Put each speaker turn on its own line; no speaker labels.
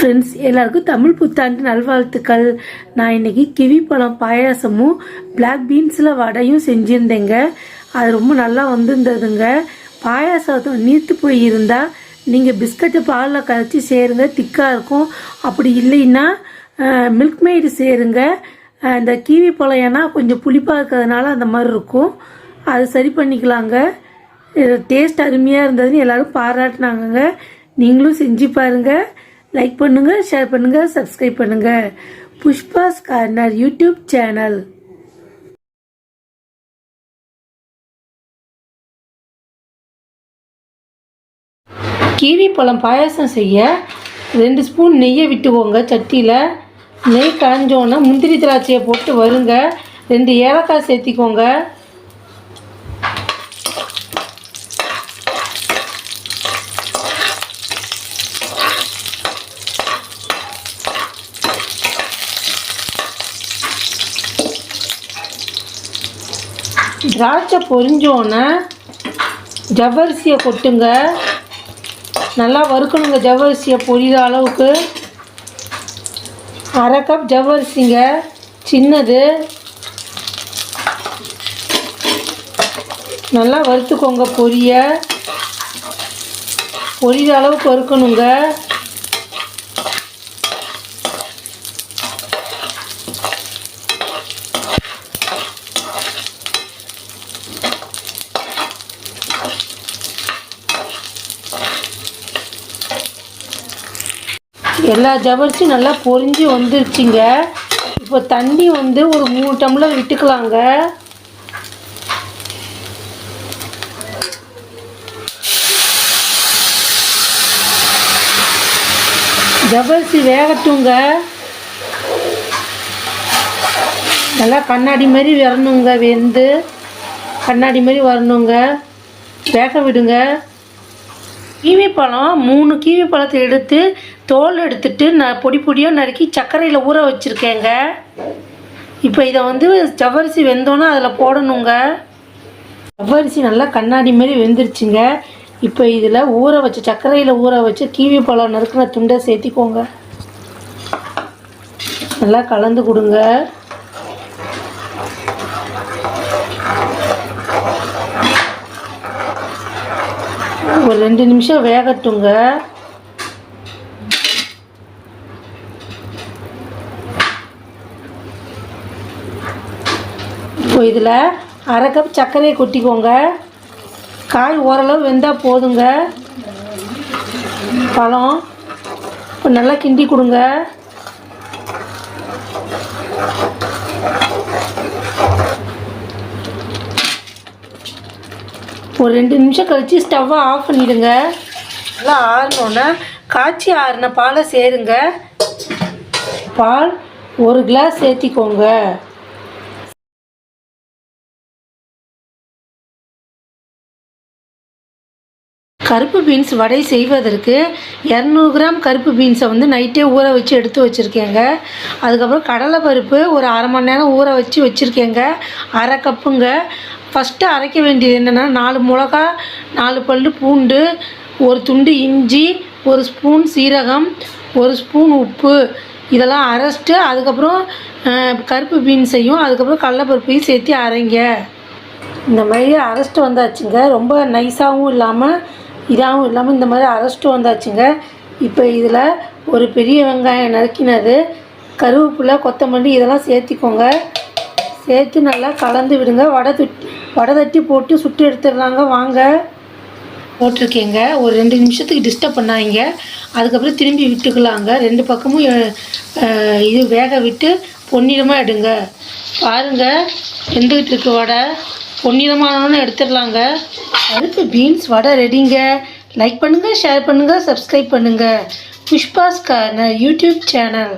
Friends எல்லாருக்கும் தமிழ் புத்தாண்டு நல்வாழ்த்துக்கள். நான் இன்னைக்கு கிவி பழம் பாயாசமும் பிளாக் பீன்ஸில் வடையும் செஞ்சுருந்தேங்க. அது ரொம்ப நல்லா வந்திருந்ததுங்க. பாயாசம் நீர்த்து போய் இருந்தால் நீங்கள் பிஸ்கட்டை பாலில் கரைச்சி சேருங்க திக்காக இருக்கும். அப்படி இல்லைன்னா மில்க் மெய்டு சேருங்க. இந்த கிவி பழம் ஏன்னா கொஞ்சம் புளிப்பாக இருக்கிறதுனால அந்த மாதிரி இருக்கும். அது சரி பண்ணிக்கலாங்க. டேஸ்ட் அருமையாக இருந்ததுன்னு எல்லோரும் பாராட்டினாங்கங்க. நீங்களும் செஞ்சு பாருங்க. லைக் பண்ணுங்கள் ஷேர் பண்ணுங்கள் சப்ஸ்கிரைப் பண்ணுங்கள் Pushpa's corner YouTube channel kiwi பழம் பாயாசம் செய்ய ரெண்டு ஸ்பூன் நெய்யை விட்டுக்கோங்க சட்டியில். நெய் காஞ்சோன்னா முந்திரி திராட்சையை போட்டு வருங்க ரெண்டு ஏலக்காய் சேர்த்திக்கோங்க. திராட்சை பொரிஞ்சோன்னே ஜவ்வரிசியை கொட்டுங்க. நல்லா வறுக்கணுங்க ஜவ்வரிசியை பொரியிற அளவுக்கு. அரை கப் ஜவ்வரிசிங்க சின்னது. நல்லா வறுத்துக்கோங்க பொரிய. பொரியிற அளவுக்கு வறுக்கணுங்க. எல்லா ஜவரிச்சும் நல்லா பொறிஞ்சு வந்துருச்சுங்க. இப்போ தண்ணி வந்து ஒரு மூணு டம்ளர் விட்டுக்கலாங்க. ஜவரிசி வேகட்டுங்க. நல்லா கண்ணாடி மாதிரி வரணுங்க வெந்து. கண்ணாடி மாதிரி வரணுங்க. வேக விடுங்க. கீவி பழம் மூணு கீவி பழத்தை எடுத்து தோல் எடுத்துட்டு நான் பொடி பொடியாக நறுக்கி சர்க்கரையில் ஊற வச்சுருக்கேங்க. இப்போ இதை வந்து ஜவ்வரிசி வெந்தோன்னா அதில் போடணுங்க. ஜவ்வரிசி நல்லா கண்ணாடி மாரி வெந்துருச்சுங்க. இப்போ இதில் ஊற வச்சு சர்க்கரையில் ஊற வச்சு கீவி பழம் நறுக்கின துண்டை சேர்த்திக்கோங்க. நல்லா கலந்து கொடுங்க. ஒரு ரெண்டு நிமிஷம் வேகட்டுங்க. இப்போ இதில் அரை கப் சர்க்கரையை கொட்டிக்கோங்க. காய் ஓரளவு வெந்தால் போதுங்க. பழம் இப்போ நல்லா கிண்டி கொடுங்க. ஒரு ரெண்டு நிமிஷம் கழித்து ஸ்டவ்வை ஆஃப் பண்ணிவிடுங்க நல்லா ஆறினோன்னே காய்ச்சி ஆறின பாலை சேருங்க. பால் ஒரு கிளாஸ் சேர்த்திக்கோங்க. கருப்பு பீன்ஸ் வடை செய்வதற்கு இரநூறு கிராம் கருப்பு பீன்ஸை வந்து நைட்டே ஊற வச்சு எடுத்து வச்சுருக்கேங்க. அதுக்கப்புறம் கடலை பருப்பு ஒரு அரை மணி நேரம் ஊற வச்சு வச்சுருக்கேங்க. அரை கப்புங்க. ஃபஸ்ட்டு அரைக்க வேண்டியது என்னென்னா நாலு மிளகா நாலு பல் பூண்டு ஒரு துண்டு இஞ்சி ஒரு ஸ்பூன் சீரகம் ஒரு ஸ்பூன் உப்பு. இதெல்லாம் அரைச்சிட்டு அதுக்கப்புறம் கருப்பு பீன்ஸையும் அதுக்கப்புறம் கடலைப்பருப்பையும் சேர்த்து அரைங்க. இந்த மாதிரி அரைச்சிட்டு வந்தாச்சுங்க. ரொம்ப நைஸாகவும் இல்லாமல் இதாகவும் இல்லாமல் இந்த மாதிரி அரைச்சிட்டு வந்தாச்சுங்க. இப்போ இதில் ஒரு பெரிய வெங்காயம் நறுக்கினது. கருவேப்பிலை கொத்தமல்லி இதெல்லாம் சேர்த்திக்கோங்க. சேர்த்து நல்லா கலந்து விடுங்க. வடை துட் வடை தட்டி போட்டு சுட்டு எடுத்துடுறாங்க வாங்க. போட்டிருக்கேங்க. ஒரு ரெண்டு நிமிஷத்துக்கு டிஸ்டர்ப் பண்ணாங்க அதுக்கப்புறம் திரும்பி விட்டுக்கலாங்க. ரெண்டு பக்கமும் இது வேக விட்டு பொன்னிறமாக எடுங்க. பாருங்கள் வெந்துக்கிட்டு இருக்கு வடை. பொன்னிறமானோன்னு எடுத்துடலாங்க. அடுத்து பீன்ஸ் வடை ரெடிங்க லைக் பண்ணுங்கள் ஷேர் பண்ணுங்கள் சப்ஸ்கிரைப் பண்ணுங்கள் புஷ்பாஸ் கார்னர் யூடியூப் சேனல்